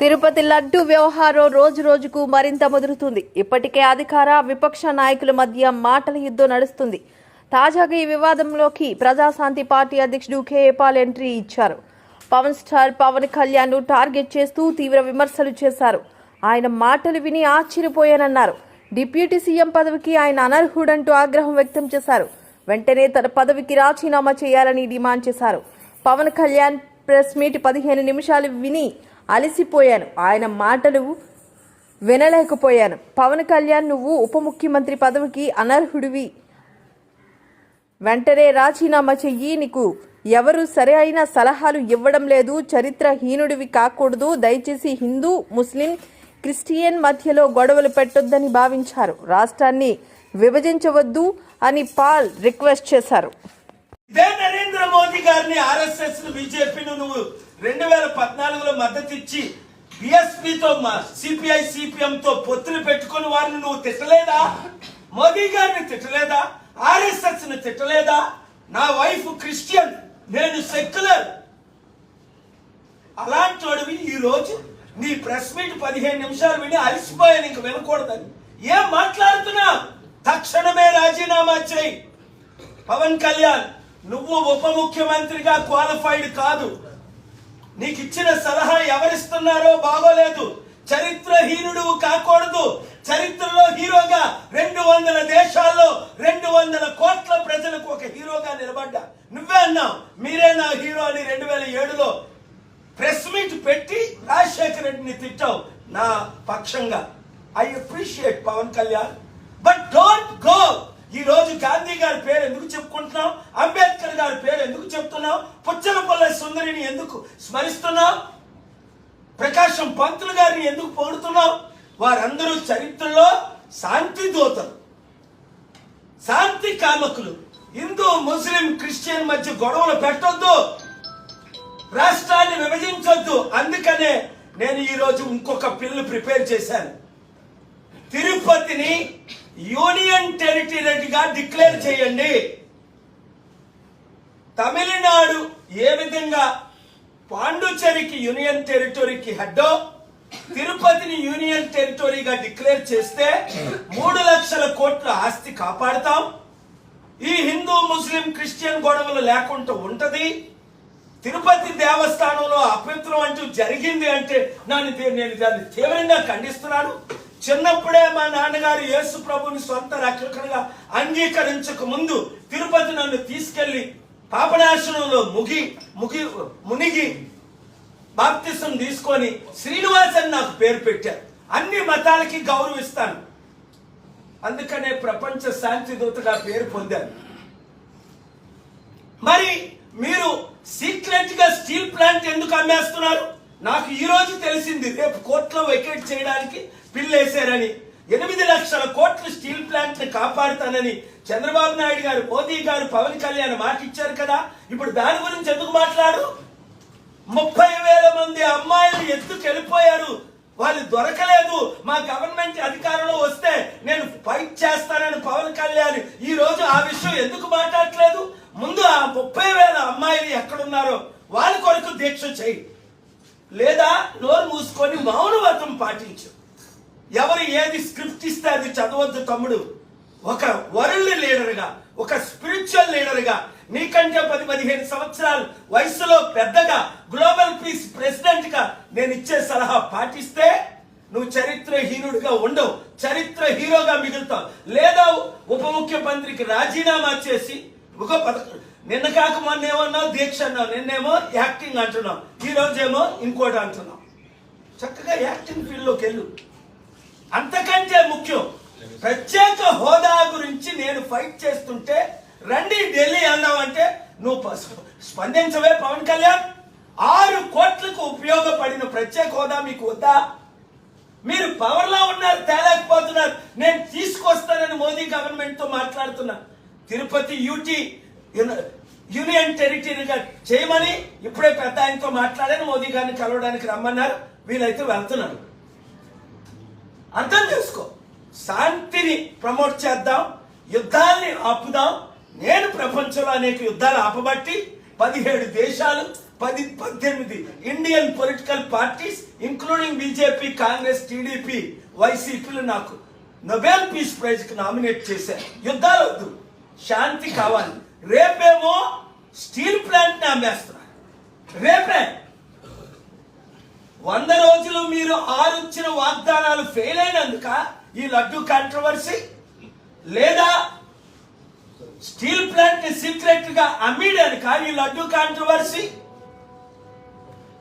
తిరుపతి లడ్డు వ్యవహారం రోజు రోజుకు మరింత ముదురుతుంది. ఇప్పటికే అధికార విపక్ష నాయకుల మధ్య మాటల యుద్ధం నడుస్తుంది. తాజాగా ఈ వివాదంలోకి ప్రజాశాంతి పార్టీ అధ్యక్షుడు కేఏపాల్ ఎంట్రీ ఇచ్చారు. పవన్ స్టార్ పవన్ కళ్యాణ్ను టార్గెట్ చేస్తూ తీవ్ర విమర్శలు చేశారు. ఆయన మాటలు విని ఆశ్చర్యపోయానన్నారు. డిప్యూటీ సీఎం పదవికి ఆయన అనర్హుడంటూ ఆగ్రహం వ్యక్తం చేశారు. వెంటనే తన పదవికి రాజీనామా చేయాలని డిమాండ్ చేశారు. పవన్ కళ్యాణ్ ప్రెస్ మీట్ పదిహేను నిమిషాలు విని అలసిపోయాను. ఆయన మాటలు వినలేకపోయాను. పవన్ కళ్యాణ్ నువ్వు ఉప ముఖ్యమంత్రి పదవికి అనర్హుడివి. వెంటనే రాజీనామా చెయ్యి. నీకు ఎవరు సరి అయిన సలహాలు ఇవ్వడం లేదు. చరిత్రహీనుడివి కాకూడదు. దయచేసి హిందూ ముస్లిం క్రిస్టియన్ మధ్యలో గొడవలు పెట్టొద్దని భావించారు. రాష్ట్రాన్ని విభజించవద్దు అని పాల్ రిక్వెస్ట్ చేశారు. ఇదే నరేంద్ర మోదీ గారిని ఆర్ఎస్ఎస్ బీజేపీను నువ్వు రెండు వేల పద్నాలుగులో మద్దతు ఇచ్చి బిఎస్పితో సిపిఐ సిపిఎం తో పొత్తులు పెట్టుకుని వారిని నువ్వు తిట్టలేదా? మోదీ గారిని తిట్టలేదా? ఆర్ఎస్ఎస్ని తిట్టలేదా? నా వైఫ్ క్రిస్టియన్ నేను సెక్యులర్. అలాంటి వాడివి ఈ రోజు నీ ప్రెస్ మీట్ పదిహేను నిమిషాలు విని అలసిపోయాను ఇంక వినకూడదని. ఏం మాట్లాడుతున్నా తక్షణమే రాజీనామా చేయి. పవన్ కళ్యాణ్ నువ్వు ఉప ముఖ్యమంత్రిగా క్వాలిఫైడ్ కాదు. నీకు ఇచ్చిన సలహా ఎవరిస్తున్నారో బాగోలేదు. చరిత్రహీనుడు కాకూడదు. చరిత్రలో హీరోగా రెండు వందల దేశాల్లో రెండు వందల కోట్ల ప్రజలకు ఒక హీరోగా నిలబడ్డా. నువ్వే అన్నావు మీరే నా హీరో అని రెండు వేల ఏడులో ప్రెస్ మీట్ పెట్టి రాజశేఖర రెడ్డిని తిట్టావు. నా పక్షంగా. I appreciate Pawan Kalyan. Gandhi గారి పేరు ఎందుకు చెప్పుకుంటున్నాం అంబేద్కర్ గారి పేరు ఎందుకు చెప్తున్నాం పుచ్చలపల్లె సుందరిని ఎందుకు స్మరిస్తున్నాం ప్రకాశం పంతులు గారిని ఎందుకు పొగుడుతున్నాం వారందరూ చరిత్రలో శాంతి దూతలు శాంతి కామకులు. హిందూ ముస్లిం క్రిస్టియన్ మధ్య గొడవలు పెట్టొద్దు. రాష్ట్రాన్ని విభజించొద్దు. అందుకనే నేను ఈ రోజు ఇంకొక పిల్లు ప్రిపేర్ చేశాను. తిరుపతిని యూనియన్ టెరిటరీగా డిక్లేర్ చేయండి. తమిళనాడు ఏ విధంగా పాండుచేరికి యూనియన్ టెరిటరీకి హెడ్డో తిరుపతిని యూనియన్ టెరిటరీగా డిక్లేర్ చేస్తే మూడు లక్షల కోట్ల ఆస్తి కాపాడుతాం. ఈ హిందూ ముస్లిం క్రిస్టియన్ గొడవలు లేకుండా ఉంటది. తిరుపతి దేవస్థానంలో అభ్యంతరం అంటూ జరిగింది అంటే నన్ను నేను దాన్ని తీవ్రంగా ఖండిస్తున్నాను. చిన్నప్పుడే మా నాన్నగారు యేసు ప్రభుని సొంత రక్షకుడిగా అంగీకరించక ముందు తిరుపతి నన్ను తీసుకెళ్ళి పాపనాశనంలో ముగి ముగి మునిగి బాప్తిసం తీసుకొని శ్రీనివాస్ అని నాకు పేరు పెట్టారు. అన్ని మతాలకి గౌరవిస్తాను. అందుకనే ప్రపంచ శాంతి దూతగా పేరు పొందాను. మరి మీరు సీక్రెట్గా స్టీల్ ప్లాంట్ ఎందుకు అమ్మేస్తున్నారు? నాకు ఈ రోజు తెలిసింది రేపు కోర్టులో వెకేట్ చేయడానికి పిల్లేశారని ఎనిమిది లక్షల కోట్లు స్టీల్ ప్లాంట్ని కాపాడుతానని చంద్రబాబు నాయుడు గారు మోదీ గారు పవన్ కళ్యాణ్ మాట ఇచ్చారు కదా ఇప్పుడు దాని గురించి ఎందుకు మాట్లాడు ముప్పై వేల మంది అమ్మాయిలు ఎత్తు వెళ్ళిపోయారు? వాళ్ళు దొరకలేదు. మా గవర్నమెంట్ అధికారంలో వస్తే నేను ఫైట్ చేస్తానని పవన్ కళ్యాణ్ ఈ రోజు ఆ విషయం ఎందుకు మాట్లాడట్లేదు? ముందు ఆ ముప్పై వేల అమ్మాయిలు ఎక్కడున్నారో వాళ్ళ కొరకు దీక్ష చేయి. లేదా నోరు మూసుకొని మౌనవ్రతం పాటించు. ఎవరు ఏది స్క్రిప్ట్ ఇస్తే అది చదవద్దు తమ్ముడు. ఒక వరల్డ్ లీడర్గా ఒక స్పిరిచువల్ లీడర్గా నీకంటే పది పదిహేను సంవత్సరాలు వయసులో పెద్దగా గ్లోబల్ పీస్ ప్రెసిడెంట్గా నేను ఇచ్చే సలహా పాటిస్తే నువ్వు చరిత్రహీనుడిగా ఉండవు చరిత్ర హీరోగా మిగులుతావు. లేదా ఉప ముఖ్యమంత్రికి రాజీనామా చేసి ఒక పథకం నిన్న కాక మొన్న ఏమన్నావు? దీక్ష అన్నావు. నిన్నేమో యాక్టింగ్ అంటున్నావు. ఈ రోజేమో ఇంకోటి అంటున్నావు. చక్కగా యాక్టింగ్ ఫీల్డ్లోకి వెళ్ళు. అంతకంటే ముఖ్యం ప్రత్యేక హోదా గురించి నేను ఫైట్ చేస్తుంటే రండి ఢిల్లీ అన్నావంటే నువ్వు స్పందించవే పవన్ కళ్యాణ్. ఆరు కోట్లకు ఉపయోగపడిన ప్రత్యేక హోదా మీకు వద్దా? మీరు పవర్లో ఉన్నారు తేలేకపోతున్నారు. నేను తీసుకొస్తానని మోదీ గవర్నమెంట్తో మాట్లాడుతున్నా. తిరుపతి యూటీ యూనియన్ టెరిటరీగా చేయమని ఇప్పుడే పెద్ద ఆయనతో మాట్లాడాను మోదీ గారిని కలవడానికి రమ్మన్నారు వీలైతే వెళ్తున్నారు. అర్థం చేసుకో. శాంతిని ప్రమోట్ చేద్దాం యుద్ధాల్ని ఆపుదాం. నేను ప్రపంచంలో అనేక యుద్ధాలు ఆపబట్టి పదిహేడు దేశాలు పది పద్దెనిమిది Indian political parties including BJP Congress TDP వైసీపీలు నాకు నొబెల్ పీస్ ప్రైజ్కి నామినేట్ చేశారు. యుద్ధాలు వద్దు. శాంతి కావాలి. రేపేమో స్టీల్ ప్లాంట్ని అమ్మేస్తున్నారు. రేపే. వంద రోజులు మీరు ఆరుచ్చిన వాగ్దానాలు ఫెయిల్ అయినందుక ఈ లడ్డు కాంట్రవర్సీ లేదా స్టీల్ ప్లాంట్ని సీక్రెట్గా ఈ లడ్డు కాంట్రవర్సీ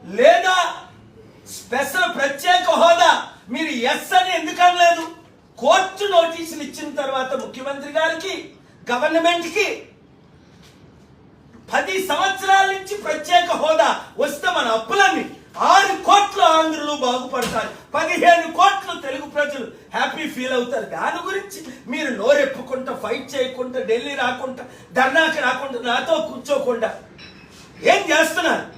లేదా స్పెషల్ ప్రత్యేక హోదా మీరు ఎస్ అని ఎందుకు అనలేదు? కోర్టు నోటీసులు ఇచ్చిన తర్వాత ముఖ్యమంత్రి గారికి గవర్నమెంట్కి పది సంవత్సరాల నుంచి ప్రత్యేక హోదా వస్తే మన అప్పులన్నీ ఆరు కోట్ల ఆంధ్రులు బాగుపడతారు. పదిహేను కోట్ల తెలుగు ప్రజలు హ్యాపీ ఫీల్ అవుతారు. దాని గురించి మీరు నోరెప్పుకుంటా ఫైట్ చేయకుండా ఢిల్లీ రాకుండా ధర్నాకి రాకుండా నాతో కూర్చోకుండా ఏం చేస్తున్నారు?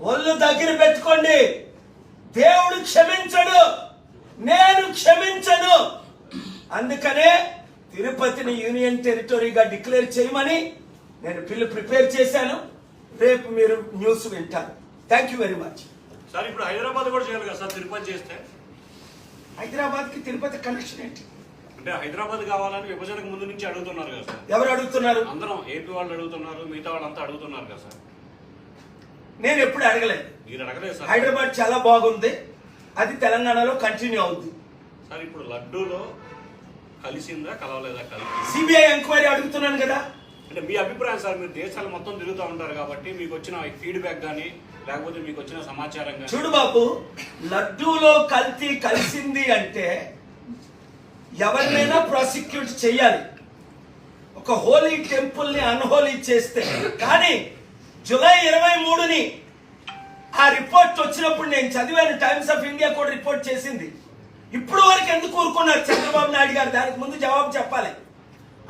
ఒళ్ళు దగ్గర పెట్టుకోండి. దేవుడు క్షమించడు. నేను క్షమించను. అందుకనే తిరుపతిని యూనియన్ టెరిటరీగా డిక్లేర్ చేయమని నేను బిల్లు ప్రిపేర్ చేశాను. రేపు మీరు న్యూస్ వింటారు. Thank you very much sir ఇప్పుడు హైదరాబాద్ కూడా చేయాలి కదా సార్ తిరుపతి చేస్తే? హైదరాబాద్కి తిరుపతి కనెక్షన్ ఏంటి? అంటే హైదరాబాద్ కావాలని విభజనకు ముందు నుంచి అడుగుతున్నారు కదా సార్. ఎవరు అడుగుతున్నారు? అందరం ఏపీ వాళ్ళు అడుగుతున్నారు మిగతా వాళ్ళంతా అడుగుతున్నారు కదా సార్. నేను ఎప్పుడు అడగలేదు. మీరు అడగలేదు సార్. హైదరాబాద్ చాలా బాగుంది. అది తెలంగాణలో కంటిన్యూ అవుద్ది. సార్ ఇప్పుడు లడ్డూలో కలిసిందా కలవలేదా కలిసి సిబిఐ ఎంక్వైరీ అడుగుతున్నాను కదా. అంటే మీ అభిప్రాయం సార్ మీరు దేశాలు మొత్తం తిరుగుతూ ఉంటారు కాబట్టి మీకు వచ్చిన ఫీడ్బ్యాక్ కానీ లేకపోతే మీకు వచ్చిన సమాచారం కానీ చూడు బాబు లడ్డూలో కల్తీ కలిసింది అంటే ఎవరినైనా ప్రాసిక్యూట్ చేయాలి ఒక హోలీ టెంపుల్ని అన్హోలీ చేస్తే. కానీ జూలై ఇరవై మూడుని ఆ రిపోర్ట్ వచ్చినప్పుడు నేను చదివాను టైమ్స్ ఆఫ్ ఇండియా కూడా రిపోర్ట్ చేసింది. ఇప్పుడు వరకు ఎందుకు కోరుకున్నారు చంద్రబాబు నాయుడు గారు? దానికి ముందు జవాబు చెప్పాలి.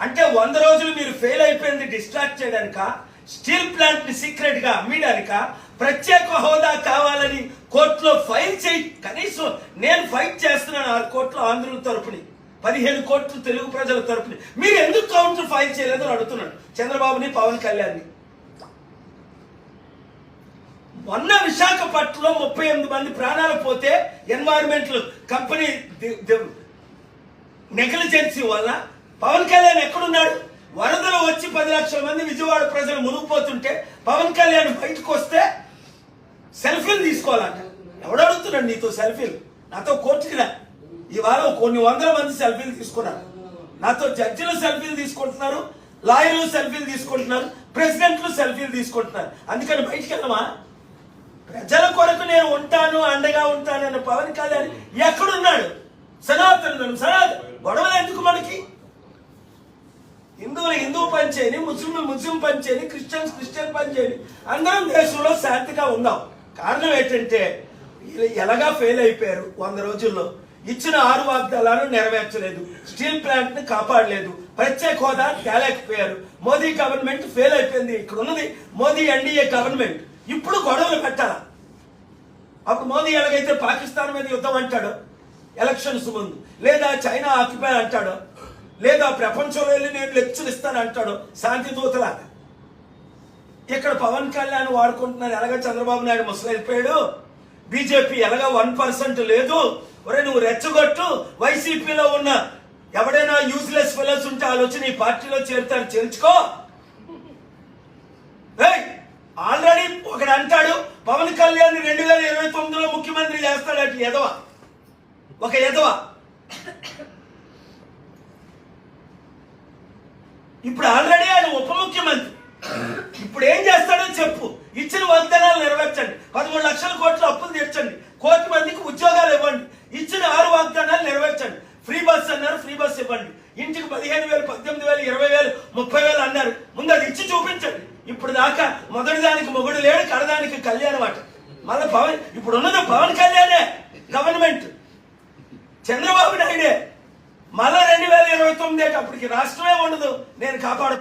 అంటే వంద రోజులు మీరు ఫెయిల్ అయిపోయింది డిస్ట్రాక్ట్ చేయడానిక? స్టీల్ ప్లాంట్ని సీక్రెట్గా అమ్మడానిక? ప్రత్యేక హోదా కావాలని కోర్టులో ఫైల్ చేయి. కనీసం నేను ఫైట్ చేస్తున్నాను ఆరు కోట్ల ఆంధ్రుల తరపుని పదిహేను కోట్లు తెలుగు ప్రజల తరపుని. మీరు ఎందుకు కౌంటర్ ఫైల్ చేయలేదని అడుగుతున్నాడు చంద్రబాబుని పవన్ కళ్యాణ్ని. మొన్న విశాఖపట్నంలో ముప్పై ఎనిమిది మంది ప్రాణాలు పోతే ఎన్వైరన్మెంటల్ కంపెనీ నెగ్లిజెన్సీ వల్ల పవన్ కళ్యాణ్ ఎక్కడున్నాడు? వరదలు వచ్చి పది లక్షల మంది విజయవాడ ప్రజలు మునిగిపోతుంటే పవన్ కళ్యాణ్ బయటకు వస్తే సెల్ఫీలు తీసుకోవాలంట. ఎవడు అడుగుతున్నాడు నీతో సెల్ఫీలు? నాతో కోర్టుకి రా. ఇవాళ కొన్ని వందల మంది సెల్ఫీలు తీసుకున్నారు. నాతో జడ్జిలు సెల్ఫీలు తీసుకుంటున్నారు లాయర్లు సెల్ఫీలు తీసుకుంటున్నారు ప్రెసిడెంట్లు సెల్ఫీలు తీసుకుంటున్నారు. అందుకని బయటికి వెళ్ళమా ప్రజల కొరకు నేను ఉంటాను అండగా ఉంటాను అన్న పవన్ కళ్యాణ్ ఎక్కడున్నాడు? సనాతన సనాతన గొడవలు ఎందుకు మనకి? హిందువులు హిందూ పని చేయని ముస్లింలు ముస్లిం పని చేయని క్రిస్టియన్స్ క్రిస్టియన్ పని చేయని అందరం దేశంలో శాంతిగా ఉందాం కారణం ఏంటంటే వీళ్ళు ఎలాగా ఫెయిల్ అయిపోయారు వంద రోజుల్లో. ఇచ్చిన ఆరు వాగ్దాలను నెరవేర్చలేదు. స్టీల్ ప్లాంట్ని కాపాడలేదు. ప్రత్యేక హోదా తేలేకపోయారు. మోదీ గవర్నమెంట్ ఫెయిల్ అయిపోయింది. ఇక్కడ ఉన్నది మోదీ ఎన్డీఏ గవర్నమెంట్. ఇప్పుడు గొడవలు పెట్టాలా? అప్పుడు మోదీ ఎలాగైతే పాకిస్తాన్ మీద యుద్ధం అంటాడు ఎలక్షన్స్ ముందు లేదా చైనా ఆక్యుపై అంటాడు లేదా ప్రపంచంలో వెళ్ళి నేను లెక్చర్ ఇస్తాను అంటాడు శాంతి దూతలాగా. ఇక్కడ పవన్ కళ్యాణ్ వాడుకుంటున్నారు ఎలాగ చంద్రబాబు నాయుడు ముసలైపోయాడు? బీజేపీ ఎలాగ వన్ పర్సెంట్ లేదు? ఒరే నువ్వు రెచ్చగొట్టు వైసీపీలో ఉన్న ఎవడైనా యూజ్లెస్ ఫెలోస్ ఉంటే ఆలోచన ఈ పార్టీలో చేరుతారు చేర్చుకో. ఆల్రెడీ ఒకడు అంటాడు పవన్ కళ్యాణ్ రెండు వేల ఇరవై తొమ్మిదిలో ముఖ్యమంత్రి చేస్తాడు అటు ఎదవ ఒక ఎదవ ఇప్పుడు ఆల్రెడీ ఆయన ఉప ముఖ్యమంత్రి. ఇప్పుడు ఏం చేస్తాడో చెప్పు. ఇచ్చిన వాగ్దానాలు నెరవేర్చండి. పదమూడు లక్షల కోట్ల అప్పులు తీర్చండి. కోటి మందికి ఉద్యోగాలు ఇవ్వండి. ఇచ్చిన ఆరు వాగ్దానాలు నెరవేర్చండి. ఫ్రీ బస్ అన్నారు ఫ్రీ బస్ ఇవ్వండి. ఇంటికి పదిహేను వేలు పద్దెనిమిది వేలు ఇరవై వేలు ముప్పై వేలు అన్నారు. ముందు అది ఇచ్చి చూపించండి. ఇప్పుడు దాకా మొదటి దానికి మొగుడు లేడు కడదానికి కళ్యాణం అట. మళ్ళీ పవన్ ఇప్పుడు ఉన్నది పవన్ కళ్యాణే గవర్నమెంట్ చంద్రబాబు నాయుడే. మళ్ళా రెండు వేల ఇరవై తొమ్మిది అప్పటికి రాష్ట్రమే ఉండదు. నేను కాపాడు